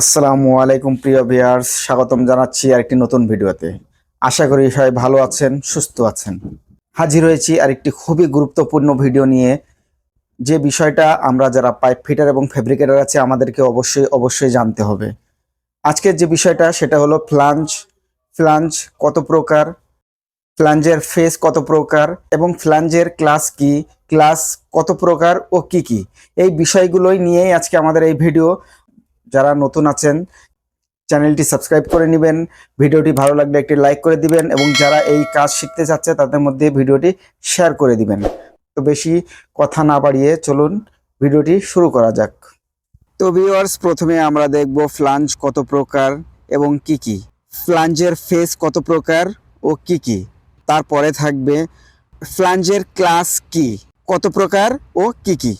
আসসালামু আলাইকুম, প্রিয় ভিউয়ার্স। স্বাগতম জানাচ্ছি আরেকটি নতুন ভিডিওতে। আশা করি সবাই ভালো আছেন, সুস্থ আছেন। হাজির হয়েছি আরেকটি খুবই গুরুত্বপূর্ণ ভিডিও নিয়ে। যে বিষয়টা আমরা যারা পাইপ ফিটার এবং ফেব্রিকেটার আছে, আমাদেরকে অবশ্যই অবশ্যই জানতে হবে। আজকের যে বিষয়টা, সেটা হলো ফ্লাঞ্জ। ফ্লাঞ্জ কত প্রকার? ফ্লাঞ্জের ফেস কত প্রকার? এবং ফ্লাঞ্জের ক্লাস কি? ক্লাস কত প্রকার ও কি কি? এই বিষয়গুলোই নিয়েই আজকে আমাদের এই ভিডিও। যারা নতুন আছেন, চ্যানেলটি সাবস্ক্রাইব করে নেবেন, ভিডিওটি ভালো লাগলে একটি লাইক করে দিবেন এবং যারা এই কাজ শিখতে চাচ্ছে তাদের মধ্যে ভিডিওটি শেয়ার করে দিবেন। তো বেশি কথা না বাড়িয়ে চলুন ভিডিওটি শুরু করা যাক। তো ভিউয়ার্স প্রথমে আমরা দেখব ফ্লাঞ্জ কত প্রকার এবং কি কি। ফ্লাঞ্জের ফেস কত প্রকার ও কি কি। তারপরে থাকবে ফ্লাঞ্জের ক্লাস কি। কত প্রকার ও কি কি।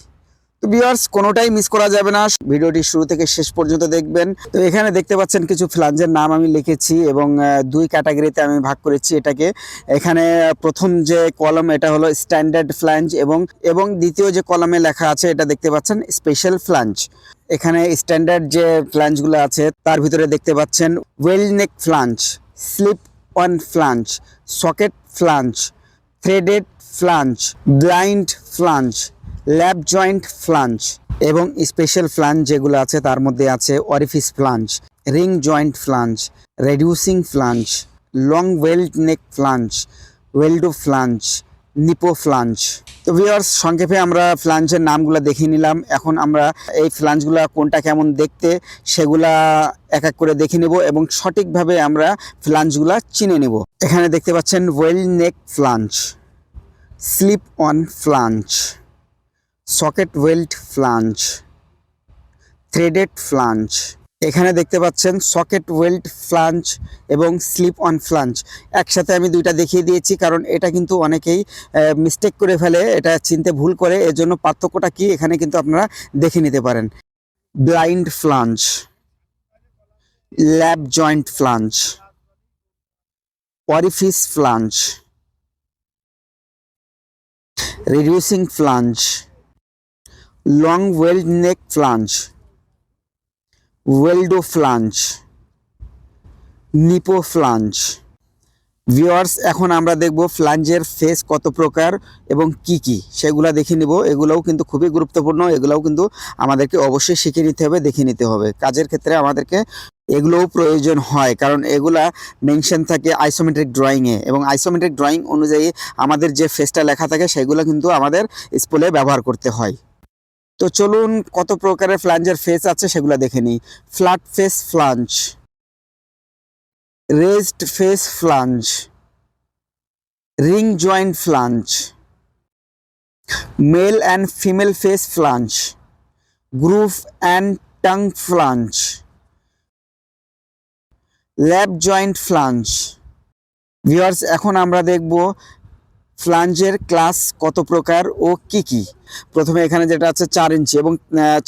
তো কোনোটাই মিস করা যাবে না। ভিডিওটি শুরু থেকে শেষ পর্যন্ত দেখবেন। তো এখানে দেখতে পাচ্ছেন কিছু ফ্লাঞ্জের নাম আমি লিখেছি এবং দুই ক্যাটাগরিতে আমি ভাগ করেছি এটাকে। এখানে প্রথম যে কলম এটা হলো স্ট্যান্ডার্ড ফ্ল্যাঞ্জ এবং এবং দ্বিতীয় যে কলমে লেখা আছে, এটা দেখতে পাচ্ছেন স্পেশাল ফ্ল্যাঞ্জ এখানে স্ট্যান্ডার্ড যে ফ্ল্যাঞ্জগুলো আছে, তার ভিতরে দেখতে পাচ্ছেন weld neck flange slip on flange socket flange threaded flange blind flange lap joint flange এবং স্পেশাল ফ্লাঞ্জ যেগুলো আছে, তার মধ্যে আছে orifice flange, ring joint flange, reducing flange, long weld neck flange, weldo flange, nipo flange. তো viewers সংক্ষেপে আমরা ফ্লাঞ্জের নামগুলো দেখে নিলাম। এখন আমরা এই ফ্লাঞ্জগুলো কোনটা কেমন দেখতে, সেগুলা এক এক করে দেখে নেব এবং সঠিকভাবে আমরা ফ্লাঞ্জগুলা চিনে নেব। এখানে দেখতে পাচ্ছেন weld neck flange, slip on flange. Socket weld flange, threaded flange. এখানে দেখতে পাচ্ছেন সকেট ওয়েল্ড ফ্লাঞ্জ এবং স্লিপ অন ফ্লাঞ্জ। একসাথে আমি দুইটা দেখিয়ে দিয়েছি, কারণ এটা কিন্তু অনেকেই মিস্টেক করে ফেলে, এটা চিনতে ভুল করে এর জন্য পার্থক্যটা কি এখানে কিন্তু আপনারা দেখে নিতে পারেন। Blind flange, lap joint flange, orifice flange reducing flange long weld neck flange. Weldo flange. Nipo flange viewers এখন আমরা দেখব ফ্লাঞ্জের ফেস কত প্রকার এবং কি কি। সেগুলো দেখে নিব। এগুলোও কিন্তু খুবই গুরুত্বপূর্ণ। এগুলোও কিন্তু আমাদেরকে অবশ্যই শিখে নিতে হবে, দেখে নিতে হবে। কাজের ক্ষেত্রে আমাদেরকে এগুলোও প্রয়োজন হয়, কারণ এগুলা মেনশন থাকে আইসোমেট্রিক ড্রয়িংয়ে এবং আইসোমেট্রিক ড্রয়িং অনুযায়ী আমাদের যে ফেসটা লেখা থাকে, সেগুলো কিন্তু আমাদের স্কুলে ব্যবহার করতে হয়। তো চলুন কত প্রকারের ফ্লাঞ্জের ফেস আছে সেগুলো দেখে নিই। Flat face flange raised face flange ring joint flange male and female face flange groove and tongue flange lap joint flange viewers এখন আমরা দেখব ফ্লাঞ্জের ক্লাস কত প্রকার ও কি কি? প্রথমে এখানে যেটা আছে চার ইঞ্চি এবং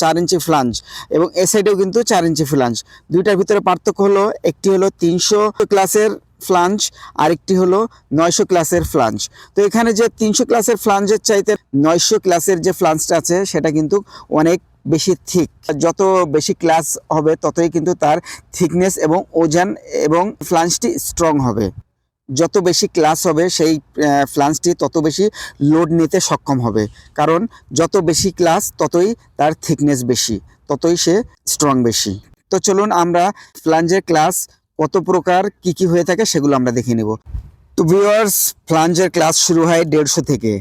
চার ইঞ্চি ফ্লাঞ্জ এবং এ সাইডেও কিন্তু চার ইঞ্চি ফ্লাঞ্জ। দুইটার ভিতরে পার্থক্য হলো, একটি হলো তিনশো ক্লাসের ফ্লাঞ্জ, আরেকটি হলো নয়শো ক্লাসের ফ্লাঞ্জ। তো এখানে যে তিনশো ক্লাসের ফ্লাঞ্জের চাইতে নয়শো ক্লাসের যে ফ্লাঞ্জটা আছে, সেটা কিন্তু অনেক বেশি থিক যত বেশি ক্লাস হবে, ততই কিন্তু তার থিকনেস এবং ওজন এবং ফ্লাঞ্জটি স্ট্রং হবে। যত বেশি ক্লাস হবে, সেই ফ্লান্সটি তত বেশি লোড নিতে সক্ষম হবে। কারণ যত বেশি ক্লাস ততই তার থিকনেস বেশি, ততই সে স্ট্রং বেশি। তো চলুন আমরা ফ্লাঞ্জের ক্লাস কত প্রকার, কি কি হয়ে থাকে সেগুলো আমরা দেখে নেব। তো ভিউয়ার্স ফ্লাঞ্জের ক্লাস শুরু হয় দেড়শো থেকে।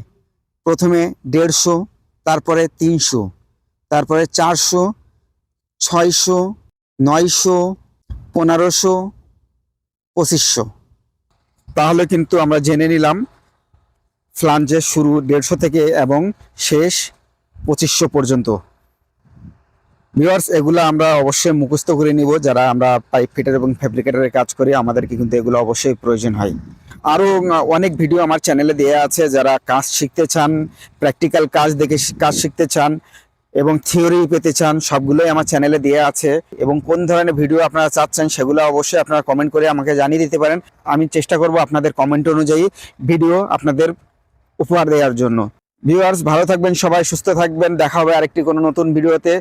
প্রথমে দেড়শো, তারপরে তিনশো, তারপরে চারশো, ছয়শো, নয়শো, পনেরোশো, পঁচিশশো। তাহলে কিন্তু আমরা জেনে নিলাম ফ্লাঞ্জের শুরু দেড়শো থেকে এবং শেষ পঁচিশশো পর্যন্ত। ভিউয়ার্স, এগুলো আমরা অবশ্যই মুখস্থ করে নিব। যারা আমরা পাইপ ফিটার এবং ফ্যাব্রিকেটারের কাজ করি, আমাদেরকে কিন্তু এগুলো অবশ্যই প্রয়োজন হয়। আরও অনেক ভিডিও আমার চ্যানেলে দেওয়া আছে। যারা কাজ শিখতে চান প্র্যাকটিক্যাল কাজ দেখে কাজ শিখতে চান এবং থিওরি পেতে চান, সবগুলোই আমার চ্যানেলে দেওয়া আছে। এবং কোন ধরনের ভিডিও আপনারা চাচ্ছেন সেগুলো অবশ্যই আপনারা কমেন্ট করে আমাকে জানিয়ে দিতে পারেন। আমি চেষ্টা করব আপনাদের কমেন্ট অনুযায়ী ভিডিও আপনাদের উপহার দেওয়ার জন্য। ভিউয়ার্স ভালো থাকবেন সবাই, সুস্থ থাকবেন। দেখা হবে আরেকটি কোনো নতুন ভিডিওতে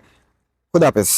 খুদাহাফেজ